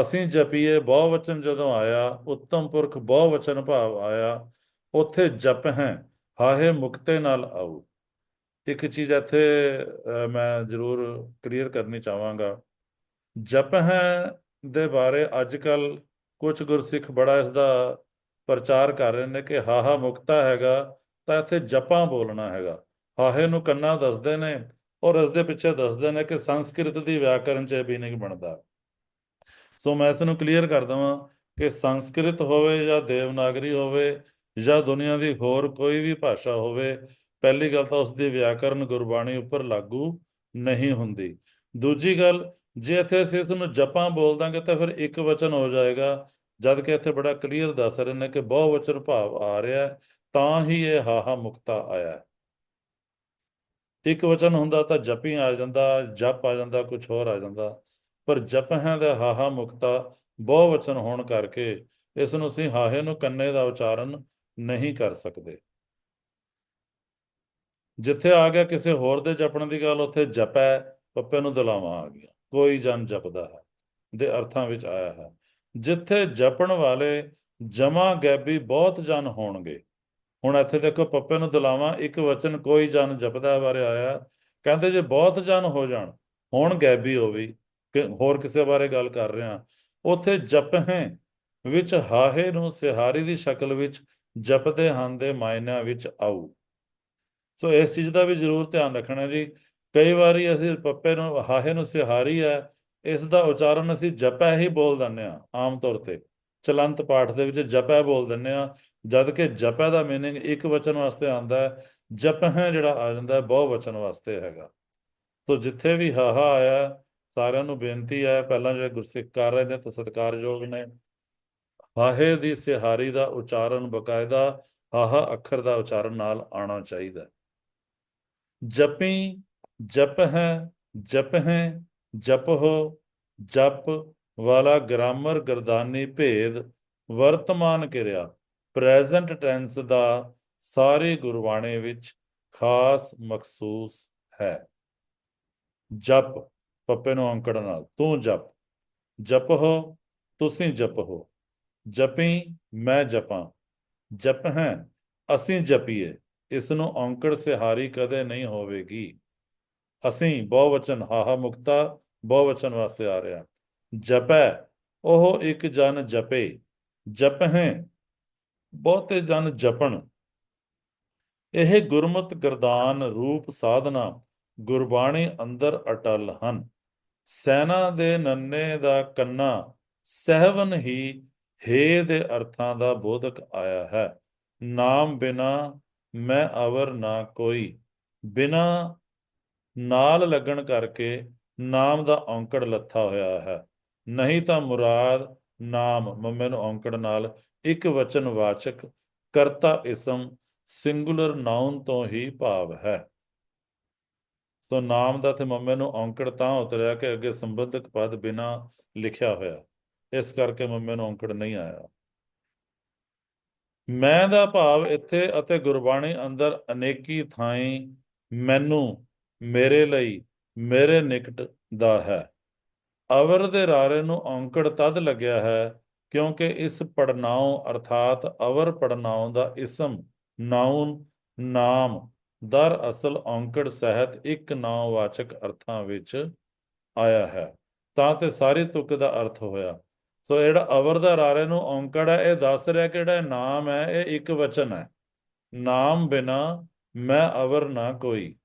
ਅਸੀਂ ਜਪੀਏ, ਬਹੁ ਵਚਨ ਜਦੋਂ ਆਇਆ, ਉੱਤਮ ਪੁਰਖ ਬਹੁ ਵਚਨ ਭਾਵ ਆਇਆ, ਉੱਥੇ ਜਪ ਹੈ, ਹਾਹੇ ਮੁਕਤੇ ਨਾਲ ਆਉ ਇੱਕ ਚੀਜ਼ ਇੱਥੇ ਮੈਂ ਜ਼ਰੂਰ ਕਲੀਅਰ ਕਰਨੀ ਚਾਹਾਂਗਾ। ਜਪ ਹੈ ਦੇ ਬਾਰੇ ਅੱਜ ਕੱਲ ਕੁਝ ਗੁਰਸਿੱਖ ਬੜਾ ਇਸ ਦਾ ਪ੍ਰਚਾਰ ਕਰ ਰਹੇ ਨੇ ਕਿ ਹਾਹਾ ਮੁਕਤਾ ਹੈਗਾ, ਤਾਂ ਇੱਥੇ ਜਪਾਂ ਬੋਲਣਾ ਹੈਗਾ। ਹਾਹੇ ਨੂੰ ਕੰਨਾ ਦੱਸਦੇ ਨੇ ਔਰ ਇਸ ਦੇ ਪਿੱਛੇ ਦੱਸਦੇ ਨੇ ਕਿ ਸੰਸਕ੍ਰਿਤ ਦੀ ਵਿਆਕਰਨ ਚ ਇਹ ਵੀ ਨਹੀਂ ਬਣਦਾ। ਸੋ ਮੈਂ ਇਸ ਨੂੰ ਕਲੀਅਰ ਕਰ ਦਵਾਂ ਕਿ ਸੰਸਕ੍ਰਿਤ ਹੋਵੇ ਜਾਂ ਦੇਵਨਾਗਰੀ ਹੋਵੇ ਜਾਂ ਦੁਨੀਆ ਦੀ ਹੋਰ ਕੋਈ ਵੀ ਭਾਸ਼ਾ ਹੋਵੇ ਪਹਿਲੀ ਗੱਲ ਤਾਂ ਉਸ ਦੀ ਵਿਆਕਰਣ ਗੁਰਬਾਣੀ ਉੱਪਰ ਲਾਗੂ ਨਹੀਂ ਹੁੰਦੀ। ਦੂਜੀ ਗੱਲ, ਜੇ ਇੱਥੇ ਅਸੀਂ ਇਸ ਨੂੰ ਜਪਾਂ ਬੋਲ ਦਾਂਗੇ ਤਾਂ ਫਿਰ ਇੱਕ ਵਚਨ ਹੋ ਜਾਏਗਾ, ਜਦ ਕਿ ਇੱਥੇ ਬੜਾ ਕਲੀਅਰ ਦੱਸ ਰਹੇ ਨੇ ਕਿ ਬਹੁ ਵਚਨ ਭਾਵ ਆ ਰਿਹਾ ਤਾਂ ਹੀ ਇਹ ਹਾਹਾ ਮੁਕਤਾ ਆਇਆ। ਇੱਕ ਵਚਨ ਹੁੰਦਾ ਤਾਂ ਜਪੀ ਆ ਜਾਂਦਾ, ਜਪ ਆ ਜਾਂਦਾ ਕੁਝ ਹੋਰ ਆ ਜਾਂਦਾ, ਪਰ ਜਪ ਹੈ ਦਾ ਹਾਹਾ ਮੁਕਤਾ ਬਹੁ ਵਚਨ ਹੋਣ ਕਰਕੇ ਇਸ ਨੂੰ ਅਸੀਂ ਹਾਹੇ ਨੂੰ ਕੰਨੇ ਦਾ ਉਚਾਰਨ ਨਹੀਂ ਕਰ ਸਕਦੇ। ਜਿੱਥੇ ਆ ਗਿਆ ਕਿਸੇ ਹੋਰ ਦੇ ਜਪਣ ਦੀ ਗੱਲ, ਉੱਥੇ ਜਪੈ, ਪੱਪੇ ਨੂੰ ਦਲਾਵਾਂ ਆ ਗਿਆ ਕੋਈ ਜਨ ਜਪਦਾ ਹੈ, ਦੇ ਅਰਥਾਂ ਵਿੱਚ ਆਇਆ ਹੈ। ਜਿੱਥੇ ਜਪਣ ਵਾਲੇ ਜਮਾ ਗੈਬੀ ਬਹੁਤ ਜਨ ਹੋਣਗੇ। ਹੁਣ ਇੱਥੇ ਦੇਖੋ, ਪੱਪੇ ਨੂੰ ਦਲਾਵਾਂ, ਇੱਕ ਵਚਨ ਕੋਈ ਜਨ ਜਪਦਾ ਬਾਰੇ ਆਇਆ। ਕਹਿੰਦੇ ਜੇ ਬਹੁਤ ਜਨ ਹੋ ਜਾਣ, ਹੁਣ ਗੈਬੀ ਹੋਵੇ ਹੋਰ ਕਿਸੇ ਬਾਰੇ ਗੱਲ ਕਰ ਰਿਹਾ ਉੱਥੇ ਜਪ ਹੈ ਵਿੱਚ ਹਾਹੇ ਨੂੰ ਸਿਹਾਰੀ ਦੀ ਸ਼ਕਲ ਵਿੱਚ ਜਪਦੇ ਹਨ ਦੇ ਮਾਇਨਿਆਂ ਵਿੱਚ ਆਊ। ਸੋ ਇਸ ਚੀਜ਼ ਦਾ ਵੀ ਜ਼ਰੂਰ ਧਿਆਨ ਰੱਖਣਾ ਜੀ। ਕਈ ਵਾਰੀ ਅਸੀਂ ਪੱਪੇ ਨੂੰ, ਹਾਹੇ ਨੂੰ ਸਿਹਾਰੀ ਹੈ, ਇਸ ਦਾ ਉਚਾਰਨ ਅਸੀਂ ਜਪੈ ਹੀ ਬੋਲ ਦਿੰਦੇ ਆ ਆਮ ਤੌਰ ਤੇ। ਚਲੰਤ ਪਾਠ ਦੇ ਵਿੱਚ ਜਪੈ ਬੋਲ ਦਿੰਦੇ ਆ ਜਦ ਕਿ ਜਪੈ ਦਾ ਮੀਨਿੰਗ ਇੱਕ ਵਚਨ ਵਾਸਤੇ ਆਉਂਦਾ ਹੈ ਜਪ ਹੈ ਜਿਹੜਾ ਆ ਜਾਂਦਾ ਹੈ, ਬਹੁ ਵਚਨ ਵਾਸਤੇ ਹੈਗਾ। ਸੋ ਜਿੱਥੇ ਵੀ ਹਾਹਾ ਆਇਆ, ਸਾਰਿਆਂ ਨੂੰ ਬੇਨਤੀ ਹੈ, ਪਹਿਲਾਂ ਜਿਹੜੇ ਗੁਰਸਿੱਖ ਕਰ ਰਹੇ ਨੇ ਤਾਂ ਸਤਿਕਾਰਯੋਗ ਨੇ। ਹਾਹੇ ਦੀ ਸਿਹਾਰੀ ਦਾ ਉਚਾਰਨ, ਬਕਾਇਦਾ ਹਾਹਾ ਅੱਖਰ ਦਾ ਉਚਾਰਨ ਨਾਲ ਆਉਣਾ ਚਾਹੀਦਾ ਜਪੀ ਜਪ ਹੈ ਜਪ ਹੈ ਜਪ ਹੋ ਜਪ ਵਾਲਾ ਗ੍ਰਾਮਰ ਗਰਦਾਨੀ ਭੇਦ ਵਰਤਮਾਨ ਕਿਰਿਆ, ਪ੍ਰੈਜ਼ੈਂਟ ਟੈਂਸ ਦਾ ਸਾਰੇ ਗੁਰਬਾਣੀ ਵਿੱਚ ਖਾਸ ਮਖਸੂਸ ਹੈ। ਜਪ, ਪੱਪੇ ਨੂੰ ਅੰਕੜ ਨਾਲ, ਤੂੰ ਜਪ। ਜਪ ਹੋ ਤੁਸੀਂ ਜਪ ਹੋ ਜਪੀ, ਮੈਂ ਜਪਾਂ। ਜਪ ਹੈ ਅਸੀਂ ਜਪੀਏ। ਇਸ ਨੂੰ ਔਂਕੜ ਸਿਹਾਰੀ ਕਦੇ ਨਹੀਂ ਹੋਵੇਗੀ। ਅਸੀਂ ਬਹੁਵਚਨ ਹਾਹਾ ਮੁਕਤਾ ਬਹੁਵਚਨ ਵਾਸਤੇ ਆ ਰਿਹਾ ਜਪੈ, ਉਹ ਇੱਕ ਜਨ ਜਪੇ। ਜਪ ਬਹੁਤੇ ਜਨ ਜਪਣ। ਇਹ ਗੁਰਮਤ ਗਰਦਾਨ ਰੂਪ ਸਾਧਨਾ, ਗੁਰਬਾਣੀ ਅੰਦਰ ਅਟਲ ਹਨ। ਸੈਨਾ ਦੇ ਨੰਨੇ ਦਾ ਕੰਨਾ, ਸਹਿਵਨ ਹੀ ਹੇ ਦੇ ਅਰਥਾਂ ਦਾ ਬੋਧਕ ਆਇਆ ਹੈ। ਨਾਮ ਬਿਨਾ ਮੈਂ ਅਵਰ ਨਾ ਕੋਈ। ਬਿਨਾ ਨਾਲ ਲੱਗਣ ਕਰਕੇ ਨਾਮ ਦਾ ਔਂਕੜ ਲੱਥਾ ਹੋਇਆ ਹੈ। ਨਹੀਂ ਤਾਂ ਮੁਰਾਦ, ਨਾਮ ਮੰਮੇ ਨੂੰ ਔਂਕੜ ਨਾਲ ਇੱਕ ਵਚਨ ਵਾਚਕ ਕਰਤਾ ਇਸਮ ਸਿੰਗੂਲਰ ਨਾਉਨ ਤੋਂ ਹੀ ਭਾਵ ਹੈ। ਸੋ ਨਾਮ ਦਾ ਤੇ ਮੰਮੇ ਨੂੰ ਔਂਕੜ ਤਾਂ ਉਤਰਿਆ ਕਿ ਅੱਗੇ ਸੰਬੰਧਕ ਪਦ ਬਿਨਾ ਲਿਖਿਆ ਹੋਇਆ। ਇਸ ਕਰਕੇ ਮੰਮੇ ਨੂੰ ਔਂਕੜ ਨਹੀਂ ਆਇਆ। ਮੈਂ ਦਾ ਭਾਵ ਇੱਥੇ ਅਤੇ ਗੁਰਬਾਣੀ ਅੰਦਰ ਅਨੇਕੀ ਥਾਈਂ ਮੈਨੂੰ, ਮੇਰੇ ਲਈ, ਮੇਰੇ ਨਿਕਟ ਦਾ ਹੈ। ਅਵਰ ਦੇ ਰਾਰੇ ਨੂੰ ਔਂਕੜ ਤਦ ਲੱਗਿਆ ਹੈ, ਕਿਉਂਕਿ ਇਸ ਪੜਨਾਉ ਅਰਥਾਤ ਅਵਰ ਪੜਨਾਉ ਦਾ ਇਸਮ, ਨਾਉਨ, ਨਾਮ, ਦਰ ਅਸਲ ਔਂਕੜ ਸਹਿਤ ਇੱਕ ਨਾਉ ਵਾਚਕ ਅਰਥਾਂ ਵਿੱਚ ਆਇਆ ਹੈ। ਤਾਂ ਤੇ ਸਾਰੀ ਤੁਕ ਦਾ ਅਰਥ ਹੋਇਆ। ਸੋ ਜਿਹੜਾ ਅਵਰ ਦਾ ਰਾਰੇ ਨੂੰ ਔਂਕੜ ਹੈ, ਇਹ ਦੱਸ ਰਿਹਾ ਕਿ ਜਿਹੜਾ ਨਾਮ ਹੈ, ਇਹ ਇੱਕ ਵਚਨ ਹੈ। ਨਾਮ ਬਿਨਾ ਮੈਂ ਅਵਰ ਨਾ ਕੋਈ।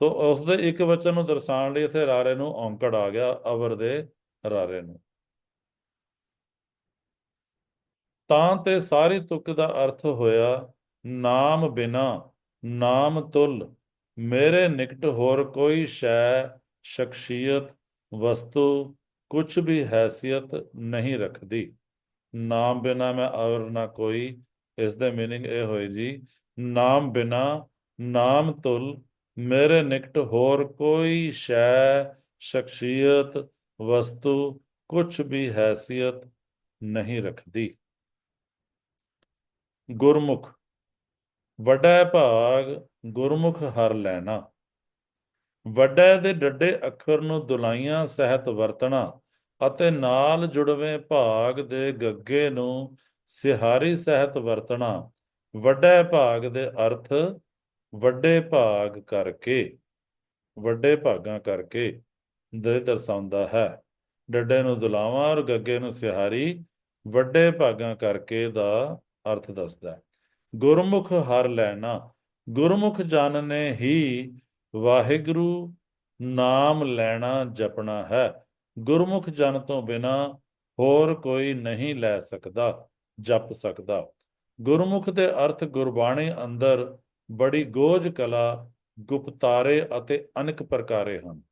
ਤੋ ਉਸ ਦੇ ਇੱਕ ਵਚਨ ਨੂੰ ਦਰਸਾਉਣ ਲਈ ਇੱਥੇ ਰਾਰੇ ਨੂੰ ਔਂਕੜ ਆ ਗਿਆ, ਅਵਰ ਦੇ ਰਾਰੇ ਨੂੰ। ਤਾਂ ਤੇ ਸਾਰੀ ਤੁਕ ਦਾ ਅਰਥ ਹੋਇਆ, ਨਾਮ ਬਿਨਾ, ਨਾਮ ਤੁਲ, ਮੇਰੇ ਨਿਕਟ ਹੋਰ ਕੋਈ ਸ਼ੈ, ਸ਼ਖਸੀਅਤ, ਵਸਤੂ ਕੁਝ ਵੀ ਹੈਸੀਅਤ ਨਹੀਂ ਰੱਖਦੀ ਨਾਮ ਬਿਨਾ ਮੈਂ ਔਰ ਨਾ ਕੋਈ ਇਸ ਦਾ ਮੀਨਿੰਗ ਇਹ ਹੋਈ ਜੀ ਨਾਮ ਬਿਨਾ ਨਾਮ ਤੁਲ ਮੇਰੇ ਨਿਕਟ ਹੋਰ ਕੋਈ ਸ਼ੈ ਸ਼ਖਸੀਅਤ ਵਸਤੂ ਕੁਝ ਵੀ ਹੈਸੀਅਤ ਨਹੀਂ ਰੱਖਦੀ ਗੁਰਮੁਖ ਵੱਡਾ ਭਾਗ ਗੁਰਮੁਖ ਹਰ ਲੈਣਾ ਵੱਡੇ ਦੇ ਡੱਡੇ ਅੱਖਰ ਨੂੰ ਦੁਲਾਈਆਂ, ਸਹਿਤ ਵਰਤਣਾ ਅਤੇ ਨਾਲ ਜੁੜਵੇਂ ਭਾਗ ਦੇ ਗੱਗੇ ਨੂੰ ਸਿਹਾਰੀ ਸਹਿਤ ਵਰਤਣਾ। ਵੱਡੇ ਭਾਗ ਦੇ ਅਰਥ ਵੱਡੇ ਭਾਗ ਕਰਕੇ, ਵੱਡੇ ਭਾਗਾਂ ਕਰਕੇ ਦੇ ਦਰਸਾਉਂਦਾ ਹੈ। ਡੱਡੇ ਨੂੰ ਦੁਲਾਵਾਂ ਔਰ ਗੱਗੇ ਨੂੰ ਸਿਹਾਰੀ, ਵੱਡੇ ਭਾਗਾਂ ਕਰਕੇ ਦਾ ਅਰਥ ਦੱਸਦਾ ਹੈ। ਗੁਰਮੁਖ ਹਰ ਲੈਣਾ, ਗੁਰਮੁਖ ਜਨ ਨੇ ਹੀ ਵਾਹਿਗੁਰੂ, ਨਾਮ ਲੈਣਾ ਜਪਣਾ ਹੈ। ਗੁਰਮੁਖ ਜਨ ਤੋਂ ਬਿਨਾ ਹੋਰ ਕੋਈ ਨਹੀਂ ਲੈ ਸਕਦਾ, ਜਪ ਸਕਦਾ। ਗੁਰਮੁਖ ਦੇ ਅਰਥ ਗੁਰਬਾਣੀ ਅੰਦਰ ਬੜੀ ਗੋਜ ਕਲਾ, ਗੁਪਤਾਰੇ ਅਤੇ ਅਨੇਕ ਪ੍ਰਕਾਰੇ ਹਨ।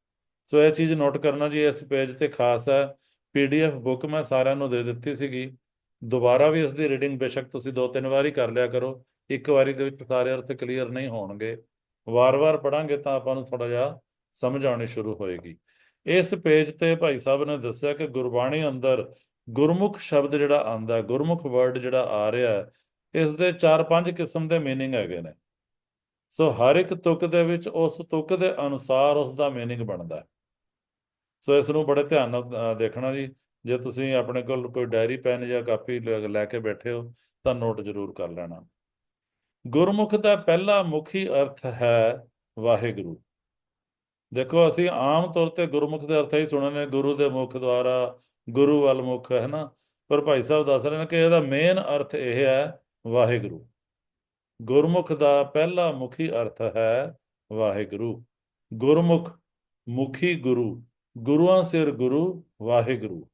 ਸੋ ਇਹ ਚੀਜ਼ ਨੋਟ ਕਰਨਾ ਜੀ, ਇਸ ਪੇਜ ਤੇ ਖਾਸ ਹੈ। ਪੀਡੀਐਫ ਬੁੱਕ ਮੈਂ ਸਾਰਿਆਂ ਨੂੰ ਦੇ ਦਿੱਤੀ ਸੀਗੀ। ਦੁਬਾਰਾ ਵੀ ਇਸ ਦੀ ਰੀਡਿੰਗ ਬੇਸ਼ੱਕ ਤੁਸੀਂ ਦੋ ਤਿੰਨ ਵਾਰੀ ਕਰ ਲਿਆ ਕਰੋ। ਇੱਕ ਵਾਰੀ ਦੇ ਵਿੱਚ ਸਾਰੇ ਅਰਥ ਕਲੀਅਰ ਨਹੀਂ ਹੋਣਗੇ। ਵਾਰ-ਵਾਰ ਪੜਾਂਗੇ ਤਾਂ ਆਪਾਂ ਨੂੰ ਥੋੜਾ ਜਿਹਾ ਸਮਝ ਆਉਣੀ ਸ਼ੁਰੂ ਹੋਏਗੀ ਇਸ ਪੇਜ ਤੇ ਭਾਈ ਸਾਹਿਬ ਨੇ ਦੱਸਿਆ ਕਿ ਗੁਰਬਾਣੀ ਅੰਦਰ ਗੁਰਮੁਖ ਸ਼ਬਦ ਜਿਹੜਾ ਆਂਦਾ ਗੁਰਮੁਖ ਵਰਡ ਜਿਹੜਾ ਆ ਰਿਹਾ ਹੈ ਇਸ ਦੇ 4-5 ਕਿਸਮ ਦੇ मीनिंग ਹੈਗੇ ਨੇ ਸੋ ਹਰ ਇੱਕ ਤੁਕ ਦੇ ਵਿੱਚ ਉਸ ਤੁਕ ਦੇ ਅਨੁਸਾਰ ਉਸ ਦਾ मीनिंग ਬਣਦਾ ਹੈ ਸੋ ਇਸ ਨੂੰ ਬੜੇ ਧਿਆਨ ਨਾਲ ਅ, ਦੇਖਣਾ ਜੀ ਜੇ ਤੁਸੀਂ ਆਪਣੇ ਕੋਲ ਕੋਈ ਡਾਇਰੀ ਪੈਨ ਜਾਂ ਕਾਪੀ ਲ- ਲੈ ਕੇ ਬੈਠੇ ਹੋ ਤਾਂ ਨੋਟ ਜ਼ਰੂਰ ਕਰ ਲੈਣਾ ਗੁਰਮੁਖ ਦਾ ਪਹਿਲਾ ਮੁਖੀ ਅਰਥ ਹੈ ਵਾਹਿਗੁਰੂ। ਦੇਖੋ, ਅਸੀਂ ਆਮ ਤੌਰ ਤੇ ਗੁਰਮੁਖ ਦੇ ਅਰਥ ਹੀ ਸੁਣਨੇ ਗੁਰੂ ਦੇ ਮੁਖ ਦੁਆਰਾ, ਗੁਰੂ ਵੱਲ ਮੁਖ, ਹੈ ਨਾ? ਪਰ ਭਾਈ ਸਾਹਿਬ ਦੱਸ ਰਹੇ ਨੇ ਕਿ ਇਹਦਾ ਮੇਨ ਅਰਥ ਇਹ ਹੈ ਵਾਹਿਗੁਰੂ। ਗੁਰਮੁਖ ਦਾ ਪਹਿਲਾ ਮੁਖੀ ਅਰਥ ਹੈ ਵਾਹਿਗੁਰੂ। ਗੁਰਮੁਖ, ਮੁਖੀ ਗੁਰੂ, ਗੁਰੂਆਂ ਸਿਰ ਗੁਰੂ, ਵਾਹਿਗੁਰੂ।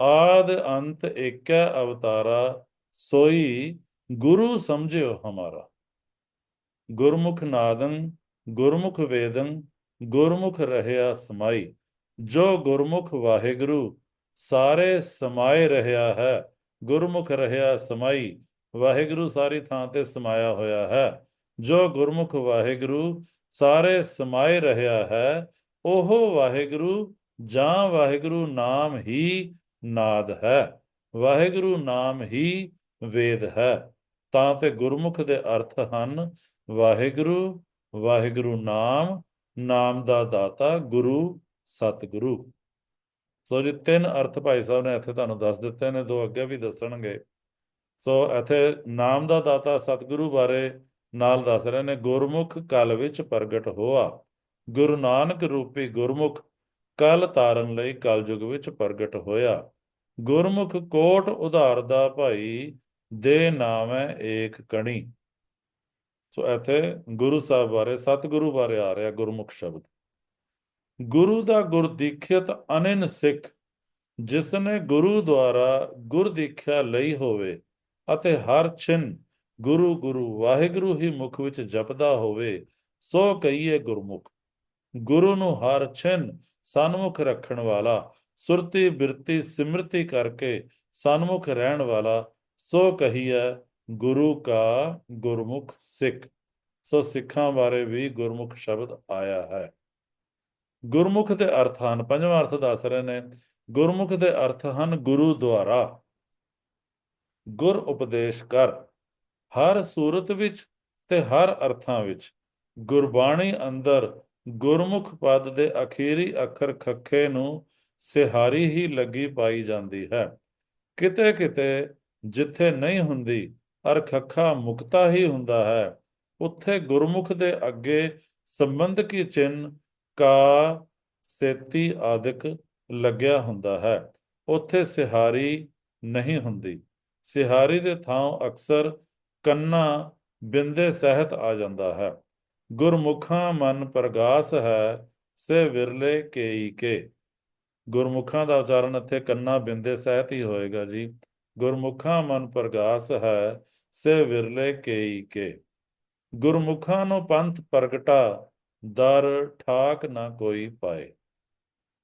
ਆਦ ਅੰਤ ਏਕੈ ਅਵਤਾਰਾ ਸੋਈ ਗੁਰੂ ਸਮਝਿਓ ਹਮਾਰਾ। ਗੁਰਮੁਖ ਨਾਦੰ, ਗੁਰਮੁਖ ਵੇਦੰ, ਗੁਰਮੁਖ ਰਹਿਆ ਸਮਾਈ। ਜੋ ਗੁਰਮੁਖ ਵਾਹਿਗੁਰੂ, ਸਾਰੇ ਸਮਾਏ ਰਹਿਆ ਹੈ। ਗੁਰਮੁਖ ਰਹਿਆ ਸਮਾਈ, ਵਾਹਿਗੁਰੂ ਸਾਰੀ ਥਾਂ ਤੇ ਸਮਾਇਆ ਹੋਇਆ ਹੈ। ਜੋ ਗੁਰਮੁਖ ਵਾਹਿਗੁਰੂ, ਸਾਰੇ ਸਮਾਏ ਰਹਿਆ ਹੈ, ਉਹ ਵਾਹਿਗੁਰੂ, ਜਾਂ ਵਾਹਿਗੁਰੂ ਨਾਮ ਹੀ ਨਾਦ ਹੈ। ਵਾਹਿਗੁਰੂ ਨਾਮ ਹੀ ਵੇਦ ਹੈ। ਤਾਂ ਤੇ ਗੁਰਮੁਖ ਦੇ ਅਰਥ ਹਨ, ਵਾਹਿਗੁਰੂ ਵਾਹਿਗੁਰੂ ਨਾਮ ਨਾਮ ਦਾ ਦਾਤਾ, ਗੁਰੂ, ਸਤਿਗੁਰੂ। ਸੋ ਜੀ, ਤਿੰਨ ਅਰਥ ਭਾਈ ਸਾਹਿਬ ਨੇ ਇੱਥੇ ਤੁਹਾਨੂੰ ਦੱਸ ਦਿੱਤੇ ਨੇ, ਦੋ ਅੱਗੇ ਵੀ ਦੱਸਣਗੇ। ਸੋ ਇੱਥੇ ਨਾਮ ਦਾ ਦਾਤਾ, ਸਤਿਗੁਰੂ ਬਾਰੇ ਨਾਲ ਦੱਸ ਰਹੇ ਨੇ, ਗੁਰਮੁਖ ਕਲ ਵਿੱਚ ਪ੍ਰਗਟ ਹੋਆ। ਗੁਰੂ ਨਾਨਕ ਰੂਪੀ ਗੁਰਮੁਖ ਕਲ ਤਾਰਨ ਲਈ ਕਲਯੁਗ ਵਿੱਚ ਪ੍ਰਗਟ ਹੋਇਆ। ਗੁਰਮੁਖ ਕੋਟ ਉਧਾਰ ਦਾ ਭਾਈ ਦੇ ਨਾਮ ਹੈ ਏਕ ਕਣੀ। ਸੋ ਇੱਥੇ ਗੁਰੂ ਸਾਹਿਬ ਬਾਰੇ, ਸਤਿਗੁਰੂ ਬਾਰੇ ਆ ਰਿਹਾ ਗੁਰਮੁਖ ਸ਼ਬਦ। ਗੁਰੂ ਦਾ ਗੁਰਦੀਖਿਅਤ ਅਨਿਨ ਸਿੱਖ ਜਿਸ ਨੇ ਗੁਰੂ ਦੁਆਰਾ ਗੁਰਦੀਖਿਆ ਲਈ ਹੋਵੇ ਅਤੇ ਹਰ ਛਿਨ ਗੁਰੂ ਗੁਰੂ ਵਾਹਿਗੁਰੂ ਹੀ ਮੁਖ ਵਿੱਚ ਜਪਦਾ ਹੋਵੇ, ਸੋ ਕਹੀਏ ਗੁਰਮੁਖ, ਗੁਰੂ ਨੂੰ ਹਰ ਛਿਨ ਸਨਮੁਖ ਰੱਖਣ ਵਾਲਾ, ਸੁਰਤੀ ਬਿਰਤੀ ਸਿਮਰਤੀ ਕਰਕੇ ਸਨਮੁਖ ਰਹਿਣ ਵਾਲਾ ਸੋ ਕਹੀਏ ਗੁਰੂ ਕਾ ਗੁਰਮੁਖ ਸਿੱਖ। ਸੋ ਸਿੱਖਾਂ ਬਾਰੇ ਵੀ ਗੁਰਮੁਖ ਸ਼ਬਦ ਆਇਆ ਹੈ। ਗੁਰਮੁਖ ਦੇ ਅਰਥ ਹਨ, ਪੰਜਵਾਂ ਅਰਥ ਦੱਸ ਰਹੇ ਨੇ, ਗੁਰਮੁਖ ਦੇ ਅਰਥ ਹਨ ਗੁਰੂ ਦੁਆਰਾ। ਗੁਰ ਉਪਦੇਸ਼ ਕਰ, ਹਰ ਸੂਰਤ ਵਿੱਚ ਤੇ ਹਰ ਅਰਥਾਂ ਵਿੱਚ। ਗੁਰਬਾਣੀ ਅੰਦਰ ਗੁਰਮੁਖ ਪਦ ਦੇ ਅਖੀਰੀ ਅੱਖਰ ਖੱਖੇ ਨੂੰ ਸਿਹਾਰੀ ਹੀ ਲੱਗੀ ਪਾਈ ਜਾਂਦੀ ਹੈ। ਕਿਤੇ ਕਿਤੇ ਜਿੱਥੇ ਨਹੀਂ ਹੁੰਦੀ ਅਰ ਖੱਖਾ ਮੁਕਤਾ ਹੀ ਹੁੰਦਾ ਹੈ। ਉੱਥੇ ਗੁਰਮੁਖ ਦੇ ਅੱਗੇ ਸੰਬੰਧਕੀ ਚਿੰਨ ਕਾ, ਸੇਤੀ ਆਦਿਕ ਲੱਗਿਆ ਹੁੰਦਾ ਹੈ। ਉੱਥੇ ਸਿਹਾਰੀ ਨਹੀਂ ਹੁੰਦੀ। ਸਿਹਾਰੀ ਦੇ ਥਾਂ ਅਕਸਰ ਕੰਨਾ ਬਿੰਦੇ ਸਹਿਤ ਆ ਜਾਂਦਾ ਹੈ। ਗੁਰਮੁਖਾਂ ਮਨ ਪ੍ਰਗਾਸ ਹੈ, ਸੇ ਵਿਰਲੇ ਕੇਈ ਕੇ। ਗੁਰਮੁਖਾਂ ਦਾ ਉਚਾਰਨ ਇੱਥੇ ਕੰਨਾ ਬਿੰਦੇ ਸਹਿਤ ਹੀ ਹੋਏਗਾ ਜੀ। ਗੁਰਮੁਖਾਂ ਮਨ ਪ੍ਰਗਾਸ ਹੈ, ਸੇ ਵਿਰਲੇ ਕੇਈ ਕੇ। ਗੁਰਮੁਖਾਂ ਨੂੰ ਪੰਥ ਪ੍ਰਗਟਾ, ਦਰ ਠਾਕ ਨਾ ਕੋਈ ਪਾਏ।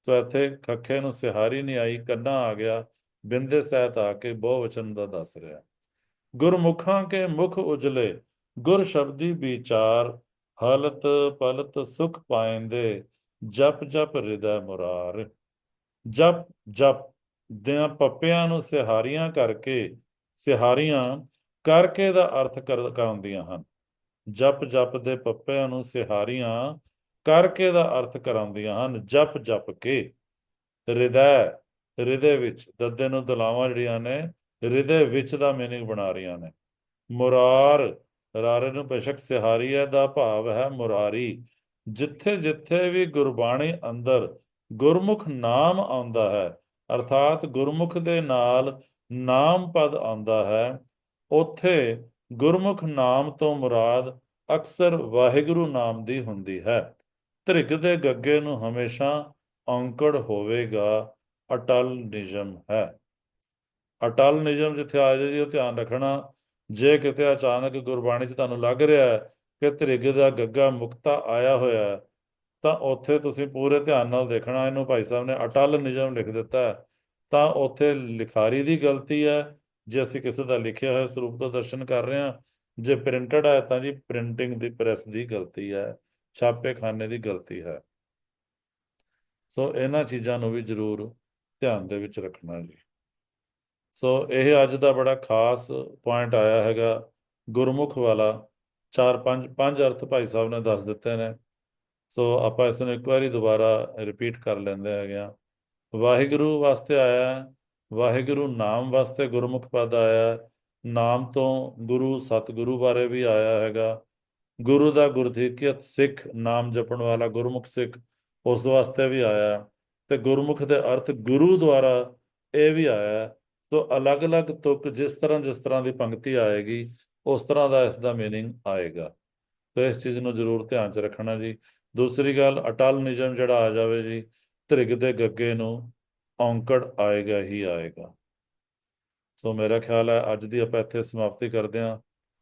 ਸੋ ਇੱਥੇ ਖੱਖੇ ਨੂੰ ਸਿਹਾਰੀ ਨਹੀਂ ਆਈ, ਕੰਨਾ ਆ ਗਿਆ, ਬਿੰਦੇ ਸਹਿਤ ਆ ਕੇ ਬਹੁ ਵਚਨ ਦਾ ਦੱਸ ਰਿਹਾ। ਗੁਰਮੁਖਾਂ ਕੇ ਮੁਖ ਉਜਲੇ, ਗੁਰ ਸ਼ਬਦੀ ਵਿਚਾਰ, ਹਲਤ ਪਲਤ ਸੁਖ ਪਾਇੰਦੇ ਜਪ ਜਪ ਹਿਰਦੈ ਮੁਰਾਰ। ਜਪ ਜਪ ਦਿਆਂ ਪੱਪਿਆਂ ਨੂੰ ਸਿਹਾਰੀਆਂ ਕਰਕੇ ਸਿਹਾਰੀਆਂ ਕਰਕੇ ਦਾ ਅਰਥ ਕਰ, ਕਰਾਉਂਦੀਆਂ ਹਨ। ਜਪ ਜਪ ਦੇ ਪੱਪਿਆਂ ਨੂੰ ਸਿਹਾਰੀਆਂ ਕਰਕੇ ਦਾ ਅਰਥ ਕਰਾਉਂਦੀਆਂ ਹਨ। ਜਪ ਜਪ ਕੇ। ਹਿਰਦੈ, ਹਿਰਦੇ ਵਿੱਚ ਦੱਦੇ ਨੂੰ ਦਲਾਵਾਂ ਜਿਹੜੀਆਂ ਨੇ, ਹਿਰਦੇ ਵਿੱਚ ਦਾ ਮੀਨਿੰਗ ਬਣਾ ਰਹੀਆਂ ਨੇ। ਮੁਰਾਰ, ਰਾਰੇ ਨੂੰ ਬੇਸ਼ੱਕ ਸਿਹਾਰੀ ਹੈ, ਦਾ ਭਾਵ ਹੈ ਮੁਰਾਰੀ। ਜਿੱਥੇ ਜਿੱਥੇ ਵੀ ਗੁਰਬਾਣੀ ਅੰਦਰ ਗੁਰਮੁਖ ਨਾਮ ਆਉਂਦਾ ਹੈ ਅਰਥਾਤ ਗੁਰਮੁਖ ਦੇ ਨਾਲ ਨਾਮ ਪਦ ਆਉਂਦਾ ਹੈ, ਉੱਥੇ ਗੁਰਮੁਖ ਨਾਮ ਤੋਂ ਮੁਰਾਦ ਅਕਸਰ ਵਾਹਿਗੁਰੂ ਨਾਮ ਦੀ ਹੁੰਦੀ ਹੈ। ਧ੍ਰਿਗ ਦੇ ਗੱਗੇ ਨੂੰ ਹਮੇਸ਼ਾ ਔਂਕੜ ਹੋਵੇਗਾ, ਅਟਲ ਨਿਯਮ ਹੈ। ਅਟਲ ਨਿਯਮ ਜਿੱਥੇ ਆ ਜਾਏ ਜੀ, ਉਹ ਧਿਆਨ ਰੱਖਣਾ। ਜੇ ਕਿਤੇ ਅਚਾਨਕ ਗੁਰਬਾਣੀ 'ਚ ਤੁਹਾਨੂੰ ਲੱਗ ਰਿਹਾ ਹੈ ਕਿ ਧ੍ਰਿਗ ਦਾ ਗੱਗਾ ਮੁਕਤਾ ਆਇਆ ਹੋਇਆ ਤਾਂ ਉੱਥੇ ਤੁਸੀਂ ਪੂਰੇ ਧਿਆਨ ਨਾਲ ਦੇਖਣਾ, ਇਹਨੂੰ ਭਾਈ ਸਾਹਿਬ ਨੇ ਅਟਲ ਨਿਯਮ ਲਿਖ ਦਿੱਤਾ ਤਾਂ ਉੱਥੇ ਲਿਖਾਰੀ ਦੀ ਗਲਤੀ ਹੈ, ਜੇ ਅਸੀਂ ਕਿਸੇ ਦਾ ਲਿਖਿਆ ਹੋਇਆ ਸਰੂਪ ਤੋਂ ਦਰਸ਼ਨ ਕਰ ਰਹੇ ਹਾਂ, ਜੇ ਪ੍ਰਿੰਟਡ ਹੈ ਤਾਂ ਜੀ ਪ੍ਰਿੰਟਿੰਗ ਦੀ ਪ੍ਰੈਸ ਦੀ ਗਲਤੀ ਹੈ, ਛਾਪੇਖਾਨੇ ਦੀ ਗਲਤੀ ਹੈ। ਸੋ ਇਹਨਾਂ ਚੀਜ਼ਾਂ ਨੂੰ ਵੀ ਜ਼ਰੂਰ ਧਿਆਨ ਦੇ ਵਿੱਚ ਰੱਖਣਾ ਜੀ। ਸੋ ਇਹ ਅੱਜ ਦਾ ਬੜਾ ਖਾਸ ਪੁਆਇੰਟ ਆਇਆ ਹੈਗਾ, ਗੁਰਮੁਖ ਵਾਲਾ, ਚਾਰ ਪੰਜ ਪੰਜ ਅਰਥ ਭਾਈ ਸਾਹਿਬ ਨੇ ਦੱਸ ਦਿੱਤੇ ਨੇ। ਸੋ ਆਪਾਂ ਇਸ ਨੂੰ ਇੱਕ ਵਾਰੀ ਦੁਬਾਰਾ ਰਿਪੀਟ ਕਰ ਲੈਂਦੇ ਹੈਗੇ ਆ ਵਾਹਿਗੁਰੂ ਵਾਸਤੇ ਆਇਆ ਵਾਹਿਗੁਰੂ ਨਾਮ ਵਾਸਤੇ ਗੁਰਮੁਖ ਪਦ ਆਇਆ ਨਾਮ ਤੋਂ ਗੁਰੂ ਸਤਿਗੁਰੂ ਬਾਰੇ ਵੀ ਆਇਆ ਹੈਗਾ। ਗੁਰੂ ਦਾ ਗੁਰਧੀਕਿਅਤ ਸਿੱਖ ਨਾਮ ਜਪਣ ਵਾਲਾ ਗੁਰਮੁਖ ਸਿੱਖ ਉਸ ਵਾਸਤੇ ਵੀ ਆਇਆ ਹੈ, ਤੇ ਗੁਰਮੁਖ ਦੇ ਅਰਥ ਗੁਰੂ ਦੁਆਰਾ ਇਹ ਵੀ ਆਇਆ ਸੋ ਅਲੱਗ-ਅਲੱਗ ਤੁਕ ਜਿਸ ਤਰ੍ਹਾਂ ਜਿਸ ਤਰ੍ਹਾਂ ਦੀ ਪੰਕਤੀ ਆਏਗੀ ਉਸ ਤਰ੍ਹਾਂ ਦਾ ਇਸ ਦਾ ਮੀਨਿੰਗ ਆਏਗਾ। ਸੋ ਇਸ ਚੀਜ਼ ਨੂੰ ਜ਼ਰੂਰ ਧਿਆਨ 'ਚ ਰੱਖਣਾ ਜੀ। ਦੂਸਰੀ ਗੱਲ, ਅਟਲ ਨਿਯਮ ਜਿਹੜਾ ਆ ਜਾਵੇ ਜੀ, ਧ੍ਰਿਗ ਦੇ ਗੱਗੇ ਨੂੰ ਔਂਕੜ ਆਏਗਾ ਹੀ ਆਏਗਾ। ਸੋ ਮੇਰਾ ਖਿਆਲ ਹੈ ਅੱਜ ਦੀ ਆਪਾਂ ਇੱਥੇ ਸਮਾਪਤੀ ਕਰਦੇ ਹਾਂ।